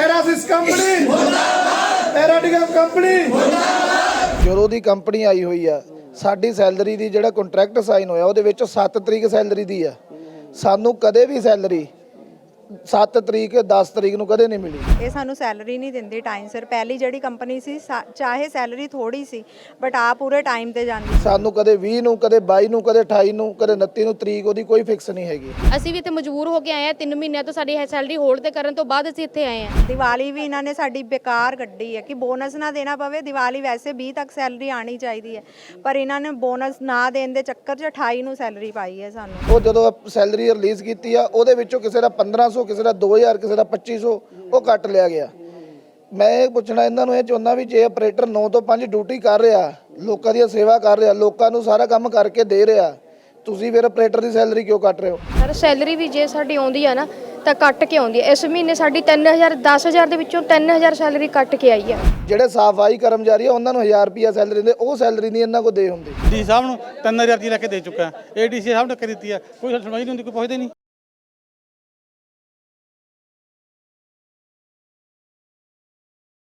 ਟੈਰਾਸਿਸ company. ਮੁਰਦਾਬਾਦ ਪੈਰਾਡਿਗਮ company. ਜਦੋਂ ਦੀ company ਆਈ ਹੋਈ ਆ, ਸਾਡੀ ਸੈਲਰੀ ਦੀ ਜਿਹੜਾ ਕੰਟਰੈਕਟ ਸਾਈਨ ਹੋਇਆ, ਉਹਦੇ ਵਿੱਚ 7 ਤਰੀਕ ਸੈਲਰੀ ਦੀ ਆ। ਸਾਨੂੰ ਕਦੇ ਵੀ ਸੈਲਰੀ 7 ਤਰੀਕ 10 ਤਰੀਕ ਨੂੰ ਕਦੇ ਨਹੀਂ ਮਿਲੀ। ਇਹ ਸਾਨੂੰ ਸੈਲਰੀ ਨਹੀਂ ਦਿੰਦੀ ਟਾਈਮ ਸਿਰ। ਪਹਿਲੀ ਜਿਹੜੀ ਕੰਪਨੀ ਸੀ ਸਾ- ਚਾਹੇ ਸੈਲਰੀ ਥੋੜੀ ਸੀ ਬਟ ਆ ਪੂਰੇ ਟਾਈਮ ਤੇ ਜਾਂਦੀ ਸਾਨੂੰ ਕਦੇ 20 ਨੂੰ ਕਦੇ 22 ਨੂੰ ਕਦੇ 28 ਨੂੰ ਕਦੇ 29 ਨੂੰ ਤਰੀਕ ਉਹਦੀ ਕੋਈ ਫਿਕਸ ਨਹੀਂ ਹੈਗੀ। ਅਸੀਂ ਵੀ ਇੱਥੇ ਮਜਬੂਰ ਹੋ ਕੇ ਆਏ ਆ 3 ਮਹੀਨਿਆਂ ਤੋਂ ਸਾਡੀ ਸੈਲਰੀ ਹੋਲਡ ਤੇ ਕਰਨ ਤੋਂ ਬਾਅਦ ਅਸੀਂ ਇੱਥੇ ਆਏ ਆ ਦੀਵਾਲੀ ਵੀ ਇਹਨਾਂ ਨੇ ਸਾਡੀ ਬੇਕਾਰ ਕੱਢੀ ਹੈ ਕਿ ਬੋਨਸ ਨਾ ਦੇਣਾ ਪਵੇ ਦੀਵਾਲੀ ਵੈਸੇ 20 ਤੱਕ ਸੈਲਰੀ ਆਣੀ ਚਾਹੀਦੀ ਹੈ ਪਰ ਇਹਨਾਂ ਨੇ ਬੋਨਸ ਨਾ ਦੇਣ ਦੇ ਚੱਕਰ 'ਚ 28 ਨੂੰ ਸੈਲਰੀ ਪਾਈ ਹੈ ਸਾਨੂੰ। ਉਹ ਜਦੋਂ ਸੈਲਰੀ ਰਿਲੀਜ਼ ਕੀਤੀ ਆ ਉਹਦੇ ਵਿੱਚੋਂ ਕਿਸੇ ਦਾ 1500 ਕਿਸੇ ਦਾ 2000 ਕਿਸੇ ਦਾ 2500 ਉਹ ਕੱਟ ਲਿਆ ਗਿਆ। ਮੈਂ ਇਹ ਪੁੱਛਣਾ ਇਹਨਾਂ ਨੂੰ ਇਹ ਚਾਹੁੰਦਾ ਵੀ ਜੇ ਆਪਰੇਟਰ 9 ਤੋਂ 5 ਡਿਊਟੀ ਕਰ ਰਿਹਾ ਲੋਕਾਂ ਦੀ ਸੇਵਾ ਕਰ ਰਿਹਾ ਲੋਕਾਂ ਨੂੰ ਸਾਰਾ ਕੰਮ ਕਰਕੇ ਦੇ ਰਿਹਾ ਤੁਸੀਂ ਫਿਰ ਆਪਰੇਟਰ ਦੀ ਸੈਲਰੀ ਕਿਉਂ ਕੱਟ ਰਹੇ ਹੋ? ਸਰ ਸੈਲਰੀ ਵੀ ਜੇ ਸਾਡੀ ਆਉਂਦੀ ਆ ਨਾ ਤਾਂ ਕੱਟ ਕੇ ਆਉਂਦੀ ਹੈ ਇਸ ਮਹੀਨੇ ਸਾਡੀ 3000 10000 ਦੇ ਵਿੱਚੋਂ 3000 ਸੈਲਰੀ ਕੱਟ ਕੇ ਆਈ ਆ। ਜਿਹੜੇ ਸਫ਼ਾਈ ਕਰਮਚਾਰੀ ਆ ਉਹਨਾਂ ਨੂੰ 1000 ਰੁਪਿਆ ਸੈਲਰੀ ਦਿੰਦੇ ਉਹ ਸੈਲਰੀ ਨਹੀਂ ਇਹਨਾਂ ਕੋ ਦੇ ਹੁੰਦੀ। ਡੀ ਸਾਹਿਬ ਨੂੰ 3000 ਦੀ ਲੈ ਕੇ ਦੇ ਚੁੱਕਾ। ਏਡੀਸੀ ਸਾਹਿਬ ਨੇ ਕਰ ਦਿੱਤੀ ਆ। ਕੋਈ ਸੁਣਵਾਈ ਨਹੀਂ ਹੁੰਦੀ ਕੋਈ ਪੁੱਛਦੇ ਨਹੀਂ।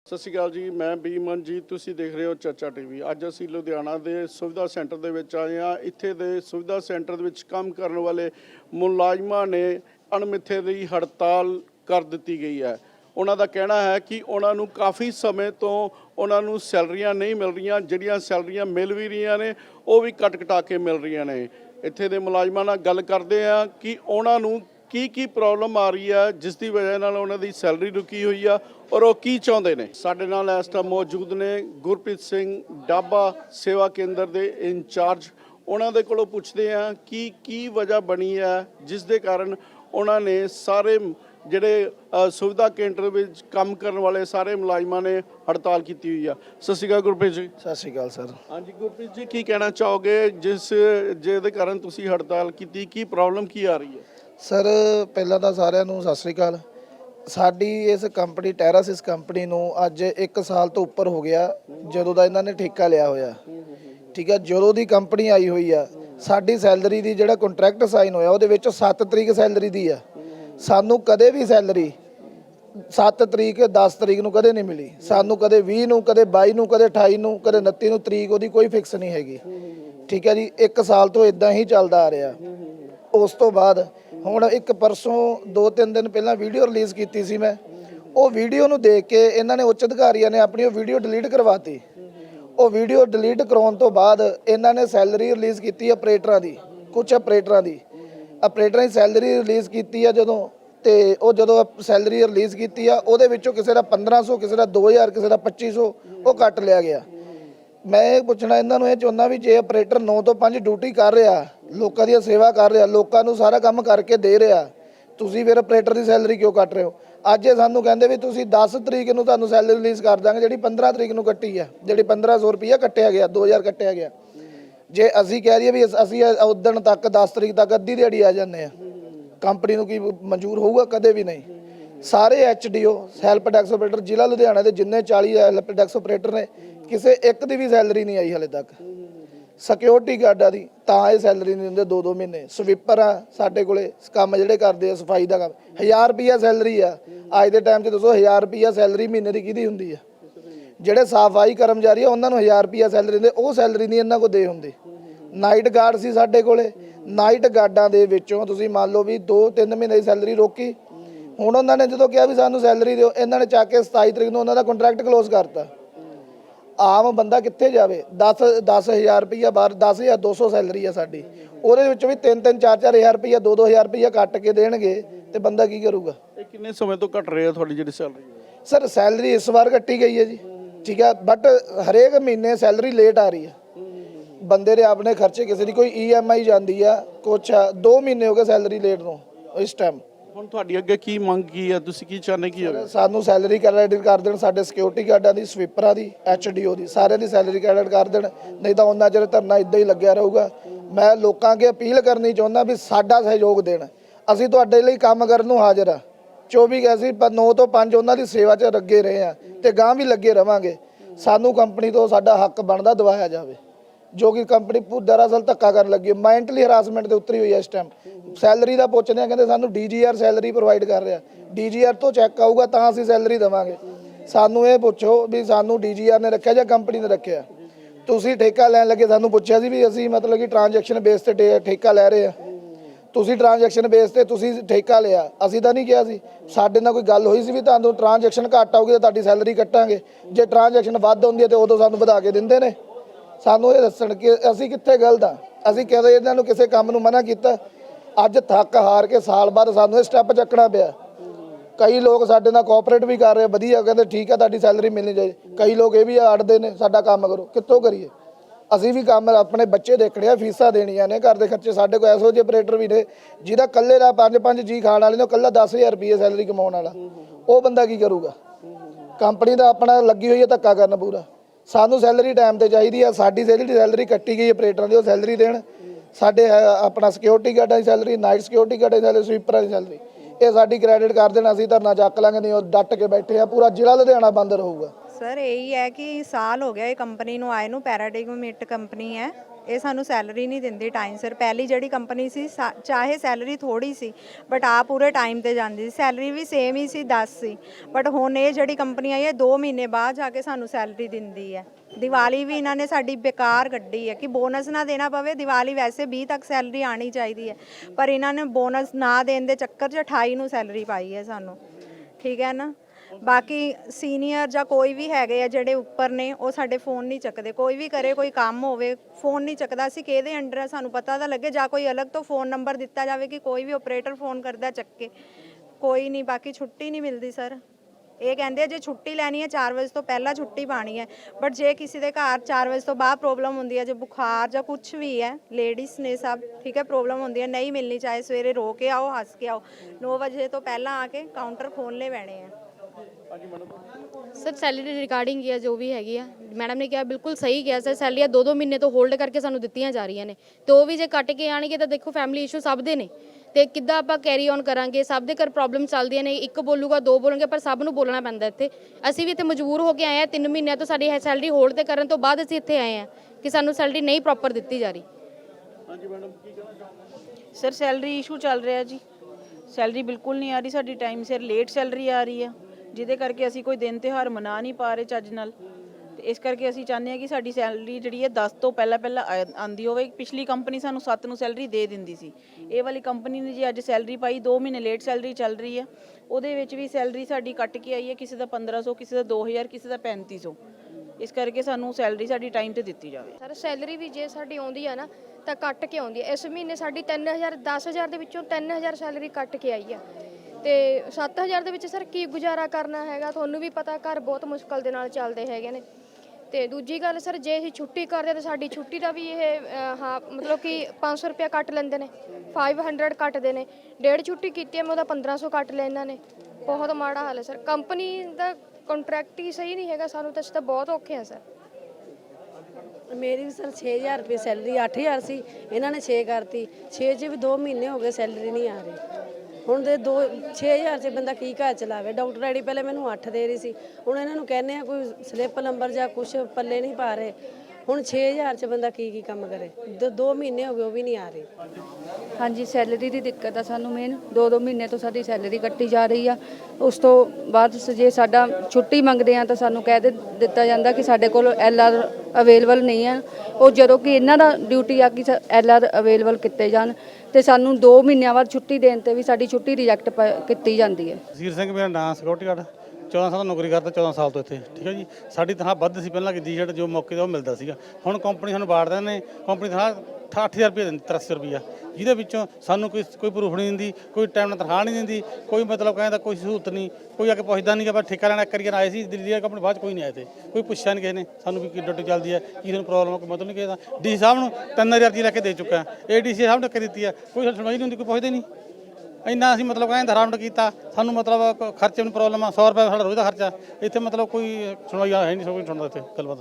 ਸਤਿ ਸ਼੍ਰੀ ਅਕਾਲ ਜੀ, ਮੈਂ ਬੀਮਨਜੀਤ, ਤੁਸੀਂ ਦੇਖ ਰਹੇ ਹੋ ਚਰਚਾ ਟੀਵੀ। ਅੱਜ ਅਸੀਂ ਲੁਧਿਆਣਾ ਦੇ ਸੁਵਿਧਾ ਸੈਂਟਰ ਦੇ ਵਿੱਚ ਆਏ ਹਾਂ। ਇੱਥੇ ਦੇ ਸੁਵਿਧਾ ਸੈਂਟਰ ਦੇ ਵਿੱਚ ਕੰਮ ਕਰਨ ਵਾਲੇ ਮੁਲਾਜ਼ਮਾਂ ਨੇ ਅਣਮਿੱਥੇ ਦੀ ਹੜਤਾਲ ਕਰ ਦਿੱਤੀ ਗਈ ਹੈ। ਉਹਨਾਂ ਦਾ ਕਹਿਣਾ ਹੈ ਕਿ ਉਹਨਾਂ ਨੂੰ ਕਾਫੀ ਸਮੇਂ ਤੋਂ ਉਹਨਾਂ ਨੂੰ ਸੈਲਰੀਆਂ ਨਹੀਂ ਮਿਲ ਰਹੀਆਂ, ਜਿਹੜੀਆਂ ਸੈਲਰੀਆਂ ਮਿਲ ਵੀ ਰਹੀਆਂ ਨੇ, ਉਹ ਵੀ ਕੱਟ ਕਟਾ ਕੇ ਮਿਲ ਰਹੀਆਂ ਨੇ। ਇੱਥੇ ਦੇ ਮੁਲਾਜ਼ਮਾਂ ਨਾਲ ਗੱਲ ਕਰਦੇ ਆ ਕਿ ਉਹਨਾਂ ਨੂੰ ਕੀ ਕੀ ਪ੍ਰੋਬਲਮ ਆ ਰਹੀ ਹੈ, ਜਿਸ ਦੀ ਵਜ੍ਹਾ ਨਾਲ ਉਹਨਾਂ ਦੀ ਸੈਲਰੀ ਰੁਕੀ ਹੋਈ ਆ। ਔਰ ਉਹ ਕੀ ਚਾਹੁੰਦੇ ਨੇ? ਸਾਡੇ ਨਾਲ ਇਸ ਟਾਈਮ ਮੌਜੂਦ ਨੇ ਗੁਰਪ੍ਰੀਤ ਸਿੰਘ ਡਾਬਾ ਸੇਵਾ ਕੇਂਦਰ ਦੇ ਇੰਚਾਰਜ। ਉਹਨਾਂ ਦੇ ਕੋਲੋਂ ਪੁੱਛਦੇ ਆ ਕਿ ਕੀ ਵਜ੍ਹਾ ਬਣੀ ਹੈ ਜਿਸ ਦੇ ਕਾਰਨ ਉਹਨਾਂ ਨੇ ਸਾਰੇ ਜਿਹੜੇ ਸੁਵਿਧਾ ਕੇਂਦਰ ਵਿੱਚ ਕੰਮ ਕਰਨ ਵਾਲੇ ਸਾਰੇ ਮੁਲਾਜ਼ਮਾਂ ਨੇ ਹੜਤਾਲ ਕੀਤੀ ਹੋਈ ਆ। ਸਤਿ ਸ਼੍ਰੀ ਅਕਾਲ ਗੁਰਪ੍ਰੀਤ ਜੀ। ਸਤਿ ਸ਼੍ਰੀ ਅਕਾਲ ਸਰ। ਹਾਂਜੀ ਗੁਰਪ੍ਰੀਤ ਜੀ ਕੀ ਕਹਿਣਾ ਚਾਹੋਗੇ ਜਿਸ ਜਿਹਦੇ ਕਾਰਨ ਤੁਸੀਂ ਹੜਤਾਲ ਕੀਤੀ? ਕੀ ਪ੍ਰੋਬਲਮ ਕੀ ਆ ਰਹੀ ਹੈ? ਸਰ ਪਹਿਲਾਂ ਤਾਂ ਸਾਰਿਆਂ ਨੂੰ ਸਤਿ ਸ੍ਰੀ ਅਕਾਲ। ਸਾਡੀ ਇਸ ਕੰਪਨੀ ਟੈਰਾਸਿਸ ਕੰਪਨੀ ਨੂੰ ਅੱਜ 1 ਸਾਲ ਤੋਂ ਉੱਪਰ ਹੋ ਗਿਆ, ਜਦੋਂ ਦਾ ਇਹਨਾਂ ਨੇ ਠੇਕਾ ਲਿਆ ਹੋਇਆ। ਠੀਕ ਹੈ ਜਦੋਂ ਦੀ ਕੰਪਨੀ ਆਈ ਹੋਈ ਆ, ਸਾਡੀ ਸੈਲਰੀ ਦੀ ਜਿਹੜਾ ਕੰਟਰੈਕਟ ਸਾਈਨ ਹੋਇਆ, ਉਹਦੇ ਵਿੱਚ 7 ਤਰੀਕ ਸੈਲਰੀ ਦੀ ਆ। ਸਾਨੂੰ ਕਦੇ ਵੀ ਸੈਲਰੀ 7 ਤਰੀਕ 10 ਤਰੀਕ ਨੂੰ ਕਦੇ ਨਹੀਂ ਮਿਲੀ। ਸਾਨੂੰ ਕਦੇ 20 ਨੂੰ, ਕਦੇ 22 ਨੂੰ, ਕਦੇ 28 ਨੂੰ, ਕਦੇ 29 ਨੂੰ, ਤਰੀਕ ਉਹਦੀ ਕੋਈ ਫਿਕਸ ਨਹੀਂ ਹੈਗੀ। ਠੀਕ ਹੈ ਜੀ 1 ਸਾਲ ਤੋਂ ਇਦਾਂ ਹੀ ਚੱਲਦਾ ਆ ਰਿਹਾ। ਉਸ ਤੋਂ ਬਾਅਦ ਹੁਣ ਇੱਕ ਪਰਸੋਂ 2-3 ਦਿਨ ਪਹਿਲਾਂ ਵੀਡੀਓ ਰਿਲੀਜ਼ ਕੀਤੀ ਸੀ ਮੈਂ। ਉਹ ਵੀਡੀਓ ਨੂੰ ਦੇਖ ਕੇ ਇਹਨਾਂ ਨੇ ਉੱਚ ਅਧਿਕਾਰੀਆਂ ਨੇ ਆਪਣੀ ਉਹ ਵੀਡੀਓ ਡਿਲੀਟ ਕਰਵਾਤੀ। ਉਹ ਵੀਡੀਓ ਡਿਲੀਟ ਕਰਾਉਣ ਤੋਂ ਬਾਅਦ ਇਹਨਾਂ ਨੇ ਸੈਲਰੀ ਰਿਲੀਜ਼ ਕੀਤੀ ਆਪਰੇਟਰਾਂ ਦੀ ਕੁਝ ਆਪਰੇਟਰਾਂ ਦੀ। ਆਪਰੇਟਰਾਂ ਦੀ ਸੈਲਰੀ ਰਿਲੀਜ਼ ਕੀਤੀ ਆ ਜਦੋਂ ਤੇ ਉਹ ਜਦੋਂ ਸੈਲਰੀ ਰਿਲੀਜ਼ ਕੀਤੀ ਆ, ਉਹਦੇ ਵਿੱਚੋਂ ਕਿਸੇ ਦਾ 1500 ਕਿਸੇ ਦਾ 2000 ਕਿਸੇ ਦਾ 2500 ਉਹ ਕੱਟ ਲਿਆ ਗਿਆ। ਮੈਂ ਇਹ ਪੁੱਛਣਾ, ਇਹਨਾਂ ਨੂੰ ਇਹ ਚਾਹੁੰਦਾ ਵੀ ਜੇ ਆਪਰੇਟਰ 9 ਤੋਂ 5 ਡਿਊਟੀ ਕਰ ਰਿਹਾ, ਲੋਕਾਂ ਦੀ ਸੇਵਾ ਕਰ ਰਿਹਾ, ਲੋਕਾਂ ਨੂੰ ਸਾਰਾ ਕੰਮ ਕਰਕੇ ਦੇ ਰਿਹਾ, ਤੁਸੀਂ ਫਿਰ ਆਪਰੇਟਰ ਦੀ ਸੈਲਰੀ ਕਿਉਂ ਕੱਟ ਰਹੇ ਹੋ? ਅੱਜ ਇਹ ਸਾਨੂੰ ਕਹਿੰਦੇ ਵੀ ਤੁਸੀਂ 10 ਤਰੀਕ ਨੂੰ ਤੁਹਾਨੂੰ ਸੈਲਰੀ ਰਿਲੀਜ਼ ਕਰ ਦਾਂਗੇ, ਜਿਹੜੀ 15 ਤਰੀਕ ਨੂੰ ਕੱਟੀ ਆ, ਜਿਹੜੀ 1500 ਰੁਪਈਆ ਕੱਟਿਆ ਗਿਆ 2000 ਕੱਟਿਆ ਗਿਆ। ਜੇ ਅਸੀਂ ਕਹਿ ਰਹੀਏ ਵੀ ਅਸੀਂ ਉਦਣ ਤੱਕ 10 ਤਰੀਕ ਤੱਕ ਅੱਧੀ ਦਿਹਾੜੀ ਆ ਜਾਂਦੇ ਆ ਕੰਪਨੀ ਨੂੰ ਕੀ ਮਨਜ਼ੂਰ ਹੋਊਗਾ? ਕਦੇ ਵੀ ਨਹੀਂ। ਸਾਰੇ ਐਚਡੀਓ ਹੈਲਪ ਡੈਸਕ ਆਪਰੇਟਰ ਜ਼ਿਲ੍ਹਾ ਲੁਧਿਆਣਾ ਦੇ ਜਿੰਨੇ 40 ਹੈਲਪ ਡੈਸਕ ਆਪਰੇਟਰ ਨੇ ਕਿਸੇ ਇੱਕ ਦੀ ਵੀ ਸੈਲਰੀ ਨਹੀਂ ਆਈ ਹਲੇ ਤੱਕ। ਸਿਕਿਉਰਿਟੀ ਗਾਰਡਾਂ ਦੀ, ਤਾਂ ਇਹ ਸੈਲਰੀ ਨਹੀਂ ਦਿੰਦੇ 2-2 ਮਹੀਨੇ। ਸਵੀਪਰ ਆ ਸਾਡੇ ਕੋਲੇ, ਕੰਮ ਜਿਹੜੇ ਕਰਦੇ ਆ, ਸਫ਼ਾਈ ਦਾ ਕੰਮ। 1000 ਰੁਪਿਆ ਸੈਲਰੀ ਆ। ਅੱਜ ਦੇ ਟਾਈਮ 'ਚ ਦੱਸੋ 1000 ਰੁਪਿਆ ਸੈਲਰੀ ਮਹੀਨੇ ਦੀ ਕਿਹਦੀ ਹੁੰਦੀ ਆ? ਜਿਹੜੇ ਸਫ਼ਾਈ ਕਰਮਚਾਰੀ ਆ, ਉਹਨਾਂ ਨੂੰ 1000 ਰੁਪਿਆ ਸੈਲਰੀ ਦਿੰਦੇ। ਉਹ ਸੈਲਰੀ ਨਹੀਂ ਇਹਨਾਂ ਕੋ ਦੇ ਹੁੰਦੀ। ਨਾਈਟ ਗਾਰਡ ਸੀ ਸਾਡੇ ਕੋਲੇ। ਨਾਈਟ ਗਾਰਡਾਂ ਦੇ ਵਿੱਚੋਂ ਤੁਸੀਂ ਮੰਨ ਲਓ ਵੀ 2-3 ਮਹੀਨੇ ਦੀ ਸੈਲਰੀ ਰੋਕੀ। ਹੁਣ ਉਹਨਾਂ ਨੇ ਜਦੋਂ ਕਿਹਾ ਵੀ ਸਾਨੂੰ ਸੈਲਰੀ ਦਿਓ, ਇਹਨਾਂ ਨੇ ਚੱਕ ਕੇ 27 ਤਰੀਕ ਨੂੰ ਉਹਨਾਂ ਦਾ ਕੰਟਰੈਕਟ ਕਲੋਜ਼ ਕਰਤਾ। ਆਮ ਬੰਦਾ ਕਿੱਥੇ ਜਾਵੇ? 10 10000 ਰੁਪਈਆ ਬਾਹਰ 10200 ਸੈਲਰੀ ਆ ਸਾਡੀ। ਉਹਦੇ ਵਿੱਚ ਵੀ 3 3 4 4000 ਰੁਪਈਆ 2 2000 ਰੁਪਈਆ ਕੱਟ ਕੇ ਦੇਣਗੇ ਤੇ ਬੰਦਾ ਕੀ ਕਰੂਗਾ? ਇਹ ਕਿੰਨੇ ਸਮੇਂ ਤੋਂ ਘਟ ਰਹੀ ਹੈ ਤੁਹਾਡੀ ਜਿਹੜੀ ਸੈਲਰੀ ਸਰ ਸੈਲਰੀ ਇਸ ਵਾਰ ਕੱਟੀ ਗਈ ਹੈ ਜੀ। ਠੀਕ ਹੈ ਬਟ ਹਰੇਕ ਮਹੀਨੇ ਸੈਲਰੀ ਲੇਟ ਆ ਰਹੀ ਹੈ। ਬੰਦੇ ਦੇ ਆਪਣੇ ਖਰਚੇ ਕਿਸੇ ਦੀ ਕੋਈ ਈਐਮਆਈ ਜਾਂਦੀ ਆ ਕੁਛ 2 ਮਹੀਨੇ ਹੋ ਗਏ ਸੈਲਰੀ ਲੇਟ ਨੂੰ ਇਸ ਟਾਈਮ ਹੁਣ ਤੁਹਾਡੀ ਅੱਗੇ ਕੀ ਮੰਗ ਕੀ ਹੈ ਤੁਸੀਂ ਕੀ ਚਾਹੁੰਦੇ ਕੀ ਹੋਵੇ? ਸਾਨੂੰ ਸੈਲਰੀ ਕ੍ਰੈਡਿਟ ਕਰ ਦੇਣ, ਸਾਡੇ ਸਿਕਿਉਰਿਟੀ ਗਾਰਡਾਂ ਦੀ ਸਵੀਪਰਾਂ ਦੀ ਐਚਡੀਓ ਦੀ, ਸਾਰਿਆਂ ਦੀ ਸੈਲਰੀ ਕ੍ਰੈਡਿਟ ਕਰ ਦੇਣ। ਨਹੀਂ ਤਾਂ ਉਹਨਾਂ ਚਿਰ ਧਰਨਾ ਇਦਾਂ ਹੀ ਲੱਗਿਆ ਰਹੂਗਾ। ਮੈਂ ਲੋਕਾਂ ਅੱਗੇ ਅਪੀਲ ਕਰਨੀ ਚਾਹੁੰਦਾ ਵੀ ਸਾਡਾ ਸਹਿਯੋਗ ਦੇਣ। ਅਸੀਂ ਤੁਹਾਡੇ ਲਈ ਕੰਮ ਕਰਨ ਨੂੰ ਹਾਜ਼ਰ ਆ। 24 ਅਸੀਂ 9 ਤੋਂ 5 ਉਹਨਾਂ ਦੀ ਸੇਵਾ 'ਚ ਲੱਗੇ ਰਹੇ ਆ ਤੇ ਗਾਂ ਵੀ ਲੱਗੇ ਰਵਾਂਗੇ। ਸਾਨੂੰ ਕੰਪਨੀ ਤੋਂ ਸਾਡਾ ਹੱਕ ਬਣਦਾ, ਦਵਾਇਆ ਜਾਵੇ। ਜੋ ਕਿ ਕੰਪਨੀ ਪੂ ਦਰਅਸਲ ਧੱਕਾ ਕਰਨ ਲੱਗੀ ਹੈ। ਮੈਂਟਲੀ ਹਰਾਸਮੈਂਟ ਤੇ ਉੱਤਰੀ ਹੋਈ ਹੈ ਇਸ ਟਾਈਮ ਸੈਲਰੀ ਦਾ ਪੁੱਛਦੇ ਆ ਕਹਿੰਦੇ ਸਾਨੂੰ ਡੀਜੀਆਰ ਸੈਲਰੀ ਪ੍ਰੋਵਾਈਡ ਕਰ ਰਿਹਾ। ਡੀਜੀਆਰ ਤੋਂ ਚੈੱਕ ਆਊਗਾ ਤਾਂ ਅਸੀਂ ਸੈਲਰੀ ਦੇਵਾਂਗੇ। ਸਾਨੂੰ ਇਹ ਪੁੱਛੋ ਵੀ ਸਾਨੂੰ ਡੀਜੀਆਰ ਨੇ ਰੱਖਿਆ ਜਾਂ ਕੰਪਨੀ ਨੇ ਰੱਖਿਆ? ਤੁਸੀਂ ਠੇਕਾ ਲੈਣ ਲੱਗੇ, ਸਾਨੂੰ ਪੁੱਛਿਆ ਸੀ ਵੀ ਅਸੀਂ ਮਤਲਬ ਕਿ ਟ੍ਰਾਂਜੈਕਸ਼ਨ ਬੇਸ ਤੇ ਠੇ- ਠੇਕਾ ਲੈ ਰਹੇ ਆ ਤੁਸੀਂ ਟ੍ਰਾਂਜੈਕਸ਼ਨ ਬੇਸ ਤੇ ਤੁਸੀਂ ਠੇਕਾ ਲਿਆ। ਅਸੀਂ ਤਾਂ ਨਹੀਂ ਕਿਹਾ ਸੀ। ਸਾਡੇ ਨਾਲ ਕੋਈ ਗੱਲ ਹੋਈ ਸੀ ਵੀ ਤੁਹਾਨੂੰ ਟ੍ਰਾਂਜੈਕਸ਼ਨ ਘੱਟ ਆਊਗੀ ਤਾਂ ਤੁਹਾਡੀ ਸੈਲਰੀ ਕੱਟਾਂਗੇ। ਜੇ ਟ੍ਰਾਂਜੈਕਸ਼ਨ ਵੱਧ ਹੁੰਦੀ ਹੈ ਤੇ ਉਦੋਂ ਸਾਨੂੰ ਵਧਾ ਕੇ ਦਿੰਦੇ ਨੇ। ਸਾਨੂੰ ਇਹ ਦੱਸਣ ਕਿ ਅਸੀਂ ਕਿੱਥੇ ਗਲਤ ਆ? ਅਸੀਂ ਕਹਿੰਦੇ ਇਹਨਾਂ ਨੂੰ ਕਿਸੇ ਕੰਮ ਨੂੰ ਮਨਾ ਕੀਤਾ? ਅੱਜ ਥੱਕ ਹਾਰ ਕੇ ਸਾਲ ਬਾਅਦ ਸਾਨੂੰ ਇਹ ਸਟੈਪ ਚੱਕਣਾ ਪਿਆ। ਕਈ ਲੋਕ ਸਾਡੇ ਨਾਲ ਕੋਆਪਰੇਟ ਵੀ ਕਰ ਰਹੇ ਵਧੀਆ ਕਹਿੰਦੇ ਠੀਕ ਆ, ਤੁਹਾਡੀ ਸੈਲਰੀ ਮਿਲਣੀ ਚਾਹੀਦੀ। ਕਈ ਲੋਕ ਇਹ ਵੀ ਅੜਦੇ ਨੇ, ਸਾਡਾ ਕੰਮ ਕਰੋ, ਕਿੱਥੋਂ ਕਰੀਏ? ਅਸੀਂ ਵੀ ਕੰਮ ਆਪਣੇ ਬੱਚੇ ਦੇਖਣੇ ਆ, ਫੀਸਾਂ ਦੇਣੀਆਂ ਨੇ, ਘਰ ਦੇ ਖਰਚੇ ਸਾਡੇ ਕੋਲ ਐਸੋ ਜਿਹੇ ਆਪਰੇਟਰ ਵੀ ਨੇ, ਜਿਹਦਾ ਕੱਲੇ ਦਾ ਪੰਜ ਪੰਜ ਜੀ ਖਾਣ ਵਾਲੇ ਨੇ, ਉਹ ਕੱਲਾ 10000 ਰੁਪਏ ਸੈਲਰੀ ਕਮਾਉਣ ਵਾਲਾ। ਉਹ ਬੰਦਾ ਕੀ ਕਰੂਗਾ? ਕੰਪਨੀ ਦਾ ਆਪਣਾ ਲੱਗੀ ਹੋਈ ਹੈ ਧੱਕਾ ਕਰਨ ਪੂਰਾ। ਸਾਨੂੰ ਸੈਲਰੀ ਟਾਈਮ ਤੇ ਚਾਹੀਦੀ ਆ, ਸਾਡੀ ਸੈਲਰੀ ਸੈਲਰੀ ਕੱਟੀ ਗਈ ਆਪਰੇਟਰਾਂ ਦੀ, ਉਹ ਸੈਲਰੀ ਦੇਣ। ਸਾਡੇ ਆਪਣਾ ਸਿਕਿਉਰਿਟੀ ਗਾਰਡਾਂ ਦੀ ਸੈਲਰੀ ਨਾਈਟ ਸਿਕਿਉਰਿਟੀ ਗਾਰਡਾਂ ਦੀ ਸੈਲਰੀ ਸਵੀਪਰਾਂ ਦੀ ਸੈਲਰੀ। ਇਹ ਸਾਡੀ ਕ੍ਰੈਡਿਟ ਕਰ ਦੇਣ, ਅਸੀਂ ਧਰਨਾ ਚੱਕ ਲਾਂਗੇ, ਨਹੀਂ ਉਹ ਡੱਟ ਕੇ ਬੈਠੇ ਆ, ਪੂਰਾ ਜ਼ਿਲ੍ਹਾ ਲੁਧਿਆਣਾ ਬੰਦ ਰਹੂਗਾ। ਸਰ, ਇਹੀ ਹੈ ਕਿ ਸਾਲ ਹੋ ਗਿਆ ਇਹ ਕੰਪਨੀ ਨੂੰ ਆਏ ਨੂੰ ਪੈਰਾਡਿਗਮਿਟ ਕੰਪਨੀ ਹੈ। ਇਹ ਸਾਨੂੰ ਸੈਲਰੀ ਨਹੀਂ ਦਿੰਦੀ ਟਾਈਮ ਸਿਰ। ਪਹਿਲੀ ਜਿਹੜੀ ਕੰਪਨੀ ਸੀ, ਸਾ- ਚਾਹੇ ਸੈਲਰੀ ਥੋੜੀ ਸੀ ਬਟ ਆ ਪੂਰੇ ਟਾਈਮ ਤੇ ਜਾਂਦੀ ਸੀ। ਸੈਲਰੀ ਵੀ ਸੇਮ ਹੀ ਸੀ 10 ਸੀ। ਬਟ ਹੁਣ ਇਹ ਜਿਹੜੀ ਕੰਪਨੀ ਆਈ ਹੈ 2 ਮਹੀਨੇ ਬਾਅਦ ਜਾ ਕੇ ਸਾਨੂੰ ਸੈਲਰੀ ਦਿੰਦੀ ਹੈ। ਦੀਵਾਲੀ ਵੀ ਇਹਨਾਂ ਨੇ ਸਾਡੀ ਬੇਕਾਰ ਕੱਢੀ ਹੈ ਕਿ ਬੋਨਸ ਨਾ ਦੇਣਾ ਪਵੇ, ਦੀਵਾਲੀ ਵੈਸੇ 20 ਤੱਕ ਸੈਲਰੀ ਆਣੀ ਚਾਹੀਦੀ ਹੈ। ਪਰ ਇਹਨਾਂ ਨੇ ਬੋਨਸ ਨਾ ਦੇਣ ਦੇ ਚੱਕਰ 'ਚ 28 ਨੂੰ ਸੈਲਰੀ ਪਾਈ ਹੈ ਸਾਨੂੰ। ਠੀਕ ਹੈ ਨਾ? ਬਾਕੀ ਸੀਨੀਅਰ ਜਾਂ ਕੋਈ ਵੀ ਹੈਗੇ ਆ ਜਿਹੜੇ ਉੱਪਰ ਨੇ, ਉਹ ਸਾਡੇ ਫੋਨ ਨਹੀਂ ਚੱਕਦੇ। ਕੋਈ ਵੀ ਕਰੇ, ਕੋਈ ਕੰਮ ਹੋਵੇ, ਫੋਨ ਨਹੀਂ ਚੱਕਦਾ। ਅਸੀਂ ਕਿਹਦੇ ਅੰਡਰ ਆ, ਸਾਨੂੰ ਪਤਾ ਤਾਂ ਲੱਗੇ, ਜਾਂ ਕੋਈ ਅਲੱਗ ਤੋਂ ਫੋਨ ਨੰਬਰ ਦਿੱਤਾ ਜਾਵੇ ਕਿ ਕੋਈ ਵੀ ਆਪਰੇਟਰ ਫੋਨ ਕਰਦਾ ਚੱਕੇ। ਕੋਈ ਨਹੀਂ, ਬਾਕੀ ਛੁੱਟੀ ਨਹੀਂ ਮਿਲਦੀ, ਸਰ। ਇਹ ਕਹਿੰਦੇ ਆ, ਜੇ ਛੁੱਟੀ ਲੈਣੀ ਹੈ 4 ਵਜੇ ਤੋਂ ਪਹਿਲਾਂ ਛੁੱਟੀ ਪਾਣੀ ਹੈ। ਬਟ ਜੇ ਕਿਸੇ ਦੇ ਘਰ 4 ਵਜੇ ਤੋਂ ਬਾਅਦ ਪ੍ਰੋਬਲਮ ਹੁੰਦੀ ਹੈ, ਜੇ ਬੁਖਾਰ ਜਾਂ ਕੁਝ ਵੀ ਹੈ ਲੇਡੀਜ਼ ਨੇ ਸਭ, ਠੀਕ ਹੈ ਪ੍ਰੋਬਲਮ ਹੁੰਦੀ ਹੈ, ਨਹੀਂ ਮਿਲਣੀ, ਚਾਹੇ ਸਵੇਰੇ ਰੋ ਕੇ ਆਓ, ਹੱਸ ਕੇ ਆਓ। 9 ਵਜੇ ਤੋਂ ਪਹਿਲਾਂ ਆ ਕੇ ਕਾਊਂਟਰ ਖੋਲ੍ਹਣੇ ਪੈਣੇ ਆ। ਸਰ ਸੈਲਰੀ ਰਿਗਾਰਡਿੰਗ ਹੀ ਆ ਜੋ ਵੀ ਹੈਗੀ ਆ। ਮੈਡਮ ਨੇ ਕਿਹਾ ਬਿਲਕੁਲ ਸਹੀ ਕਿਹਾ ਸਰ। ਸੈਲਰੀਆਂ ਦੋ ਦੋ ਮਹੀਨੇ ਤੋਂ ਹੋਲਡ ਕਰਕੇ ਸਾਨੂੰ ਦਿੱਤੀਆਂ ਜਾ ਰਹੀਆਂ ਨੇ। ਤੇ ਉਹ ਵੀ ਜੇ ਕੱਟ ਕੇ ਆਣਗੇ ਤਾਂ ਦੇਖੋ ਫੈਮਿਲੀ ਇਸ਼ੂ ਸਭ ਦੇ ਨੇ। ਤੇ ਕਿੱਦਾਂ ਆਪਾਂ ਕੈਰੀ ਔਨ ਕਰਾਂਗੇ? ਸਭ ਦੇ ਘਰ ਪ੍ਰੋਬਲਮ ਚੱਲਦੀਆਂ ਨੇ। ਇੱਕ ਬੋਲੂਗਾ ਦੋ ਬੋਲਣਗੇ ਪਰ ਸਭ ਨੂੰ ਬੋਲਣਾ ਪੈਂਦਾ ਇੱਥੇ। ਅਸੀਂ ਵੀ ਇੱਥੇ ਮਜਬੂਰ ਹੋ ਕੇ ਆਏ ਆ। 3 ਮਹੀਨਿਆਂ ਤੋਂ ਸਾਡੀ ਸੈਲਰੀ ਹੋਲਡ ਤੇ ਕਰਨ ਤੋਂ ਬਾਅਦ ਅਸੀਂ ਇੱਥੇ ਆਏ ਆ ਕਿ ਸਾਨੂੰ ਸੈਲਰੀ ਨਹੀਂ ਪ੍ਰੋਪਰ ਦਿੱਤੀ ਜਾ ਰਹੀ। ਸਰ ਸੈਲਰੀ ਇਸ਼ੂ ਚੱਲ ਰਿਹਾ ਜੀ। ਸੈਲਰੀ ਬਿਲਕੁਲ ਨਹੀਂ ਆ ਰਹੀ ਸਾਡੀ ਟਾਈਮ ਸਿਰ। ਲੇਟ ਸੈਲਰੀ ਆ ਰਹੀ ਆ। ਜਿਹਦੇ ਕਰਕੇ ਅਸੀਂ ਕੋਈ ਦਿਨ ਤਿਉਹਾਰ ਮਨਾ ਨਹੀਂ ਪਾ ਰਹੇ ਚੱਜ ਨਾਲ। ਤੇ ਇਸ ਕਰਕੇ ਅਸੀਂ ਚਾਹੁੰਦੇ ਹਾਂ ਕਿ ਸਾਡੀ ਸੈਲਰੀ ਜਿਹੜੀ ਹੈ 10 ਤੋਂ ਪਹਿਲਾਂ ਪਹਿਲਾਂ ਆ- ਆਉਂਦੀ ਹੋਵੇ। ਪਿਛਲੀ ਕੰਪਨੀ ਸਾਨੂੰ 7 ਨੂੰ ਸੈਲਰੀ ਦੇ ਦਿੰਦੀ ਸੀ। ਇਹ ਵਾਲੀ ਕੰਪਨੀ ਨੇ ਜੀ ਅੱਜ ਸੈਲਰੀ ਪਾਈ 2 ਮਹੀਨੇ ਲੇਟ ਸੈਲਰੀ ਚੱਲ ਰਹੀ ਹੈ। ਉਹਦੇ ਵਿੱਚ ਵੀ ਸੈਲਰੀ ਸਾਡੀ ਕੱਟ ਕੇ ਆਈ ਹੈ, ਕਿਸੇ ਦਾ 1500 ਕਿਸੇ ਦਾ 2000 ਕਿਸੇ ਦਾ 3500 ਇਸ ਕਰਕੇ ਸਾਨੂੰ ਸੈਲਰੀ ਸਾਡੀ ਟਾਈਮ ਤੇ ਦਿੱਤੀ ਜਾਵੇ। ਸਰ, ਸੈਲਰੀ ਵੀ ਜੇ ਸਾਡੀ ਆਉਂਦੀ ਆ ਨਾ, ਤਾਂ ਕੱਟ ਕੇ ਆਉਂਦੀ ਹੈ। ਇਸ ਮਹੀਨੇ ਸਾਡੀ 3000 10000 ਦੇ ਵਿੱਚੋਂ 3000 ਸੈਲਰੀ ਕੱਟ ਕੇ ਆਈ ਆ। ਤੇ 7000 ਦੇ ਵਿੱਚ ਸਰ ਕੀ ਗੁਜ਼ਾਰਾ ਕਰਨਾ ਹੈਗਾ? ਤੁਹਾਨੂੰ ਵੀ ਪਤਾ ਘਰ ਬਹੁਤ ਮੁਸ਼ਕਲ ਦੇ ਨਾਲ ਚੱਲਦੇ ਹੈਗੇ ਨੇ। ਤੇ ਦੂਜੀ ਗੱਲ ਸਰ ਜੇ ਅਸੀਂ ਛੁੱਟੀ ਕਰਦੇ ਤਾਂ ਸਾਡੀ ਛੁੱਟੀ ਦਾ ਵੀ ਇਹ ਅ, ਹਾਂ ਮਤਲਬ ਕਿ 500 ਰੁਪਇਆ ਕੱਟ ਲੈਂਦੇ ਨੇ। 500 ਕੱਟਦੇ ਨੇ। ਡੇਢ ਛੁੱਟੀ ਕੀਤੀ ਹੈ ਮੈਂ ਉਹਦਾ 1500 ਕੱਟ ਲਿਆ ਇਹਨਾਂ ਨੇ। ਬਹੁਤ ਮਾੜਾ ਹਾਲ ਹੈ ਸਰ। ਕੰਪਨੀ ਦਾ ਕੰਟਰੈਕਟ ਹੀ ਸਹੀ ਨਹੀਂ ਹੈਗਾ ਸਾਨੂੰ ਤਾਂ ਅਸੀਂ ਤਾਂ ਬਹੁਤ ਔਖੇ ਆ ਸਰ। ਮੇਰੀ ਵੀ ਸਰ 6000 ਰੁਪਏ ਸੈਲਰੀ 8000 ਸੀ। ਇਹਨਾਂ ਨੇ 6 ਕਰਤੀ। 6 'ਚ ਵੀ 2 ਮਹੀਨੇ ਹੋ ਗਏ ਸੈਲਰੀ ਨਹੀਂ ਆ ਰਹੀ। ਹੁਣ ਦੇ 2 6000 'ਚ ਬੰਦਾ ਕੀ ਘਰ ਚਲਾਵੇ? ਡਾਕਟਰ ਆਈਡੀ ਪਹਿਲੇ ਮੈਨੂੰ 8 ਦੇ ਰਹੀ ਸੀ। ਹੁਣ ਇਹਨਾਂ ਨੂੰ ਕਹਿੰਦੇ ਆ ਕੋਈ ਸਲਿੱਪ ਨੰਬਰ ਜਾਂ ਕੁਝ ਪੱਲੇ ਨਹੀਂ ਪਾ ਰਹੇ। ਹੁਣ 6000 'ਚ ਬੰਦਾ ਕੀ ਕੀ ਕੰਮ ਕਰੇ? 2 ਮਹੀਨੇ ਹੋ ਗਏ ਉਹ ਵੀ ਨਹੀਂ ਆ ਰਹੀ। ਹਾਂਜੀ ਸੈਲਰੀ ਦੀ ਦਿੱਕਤ ਆ ਸਾਨੂੰ ਮੇਨ ਦੋ ਦੋ ਮਹੀਨੇ ਤੋਂ ਸਾਡੀ ਸੈਲਰੀ ਕੱਟੀ ਜਾ ਰਹੀ ਆ। ਉਸ ਤੋਂ ਬਾਅਦ ਜੇ ਸਾਡਾ ਛੁੱਟੀ ਮੰਗਦੇ ਆ ਤਾਂ ਸਾਨੂੰ ਕਹਿ ਦੇ ਦਿੱਤਾ ਜਾਂਦਾ ਕਿ ਸਾਡੇ ਕੋਲ ਐਲ ਆਰ ਅਵੇਲੇਬਲ ਨਹੀਂ ਆ। ਉਹ ਜਦੋਂ ਕਿ ਇਹਨਾਂ ਦਾ ਡਿਊਟੀ ਆ ਕਿ ਐਲ ਆਰ ਅਵੇਲੇਬਲ ਕੀਤੇ ਜਾਣ। ਤੇ ਸਾਨੂੰ 2 ਮਹੀਨਿਆਂ ਬਾਅਦ ਛੁੱਟੀ ਦੇਣ ਤੇ ਵੀ ਸਾਡੀ ਛੁੱਟੀ ਰਿਜੈਕਟ ਕੀਤੀ ਜਾਂਦੀ ਹੈ। ਸੀਰ ਸਿੰਘ ਮੇਰਾ ਨਾਮ ਸਿਕਿਉਰਿਟੀ ਗਾਰਡ 14 ਸਾਲ ਤੋਂ ਨੌਕਰੀ ਕਰਦਾ 14 ਸਾਲ ਤੋਂ ਇੱਥੇ, ਠੀਕ ਹੈ ਜੀ? ਸਾਡੀ ਤਨਖਾਹ ਵੱਧ ਸੀ ਪਹਿਲਾਂ ਕਿ ਜਿਹੜਾ ਜੋ ਮੌਕੇ ਦਾ ਉਹ ਮਿਲਦਾ ਸੀਗਾ। ਹੁਣ ਕੰਪਨੀ ਸਾਨੂੰ ਬਾੜਦੇ ਨੇ ਕੰਪਨੀ ਤਨਖਾਹ 8000 ਰੁਪਏ ਦਿੰਦੀ 83 ਰੁਪਈਆ। ਜਿਹਦੇ ਵਿੱਚੋਂ ਸਾਨੂੰ ਕੋਈ ਕੋਈ ਪ੍ਰੂਫ ਨਹੀਂ ਦਿੰਦੀ, ਕੋਈ ਟਾਈਮ ਨਾਲ ਤਨਖਾਹ ਨਹੀਂ ਦਿੰਦੀ, ਕੋਈ ਮਤਲਬ ਕਹਿੰਦਾ ਕੋਈ ਸਹੂਲਤ ਨਹੀਂ, ਕੋਈ ਆ ਕੇ ਪੁੱਛਦਾ ਨਹੀਂ ਕਿ ਆਪਾਂ ਠੇਕਾ ਲੈਣਾ ਕਰੀਏ ਆਏ ਸੀ, ਦਿੱਲੀ ਦੀ ਕੰਪਨੀ ਬਾਅਦ 'ਚ ਕੋਈ ਨਹੀਂ ਆਏ ਤੇ। ਕੋਈ ਪੁੱਛਿਆ ਨਹੀਂ ਕਿਸੇ ਨੇ, ਸਾਨੂੰ ਵੀ ਕੀ ਡਿਊਟੀ ਚੱਲਦੀ ਹੈ, ਕੀ ਤੁਹਾਨੂੰ ਪ੍ਰੋਬਲਮ ਹੈ, ਕੋਈ ਮਤਲਬ ਨਹੀਂ ਕਿਸੇ ਦਾ। ਡੀ ਸਾਹਿਬ ਨੂੰ 3000 ਰੁਪਏ ਲੈ ਕੇ ਦੇ ਚੁੱਕਾ। ਏਡੀਸੀ ਸਾਹਿਬ ਨੇ ਕਰੀ ਦਿੱਤੀ ਹੈ, ਕੋਈ ਸੁਣਵਾਈ ਨਹੀਂ ਹੁੰਦੀ, ਕੋਈ ਪੁੱਛਦੇ ਨਹੀਂ ਇੰਨਾ ਅਸੀਂ ਮਤਲਬ ਕਹਿੰਦੇ ਹਰਾਮਟ ਕੀਤਾ, ਸਾਨੂੰ ਮਤਲਬ ਕ- ਖਰਚੇ ਨੂੰ ਪ੍ਰੋਬਲਮ ਆ 100 ਰੁਪਏ ਸਾਡਾ ਰੋਜ਼ ਦਾ ਖਰਚਾ। ਇੱਥੇ ਮਤਲਬ ਕੋਈ ਸੁਣਵਾਈ ਹੈ ਨਹੀਂ ਕੋਈ ਸੁਣਦਾ ਇੱਥੇ ਗੱਲਬਾਤ।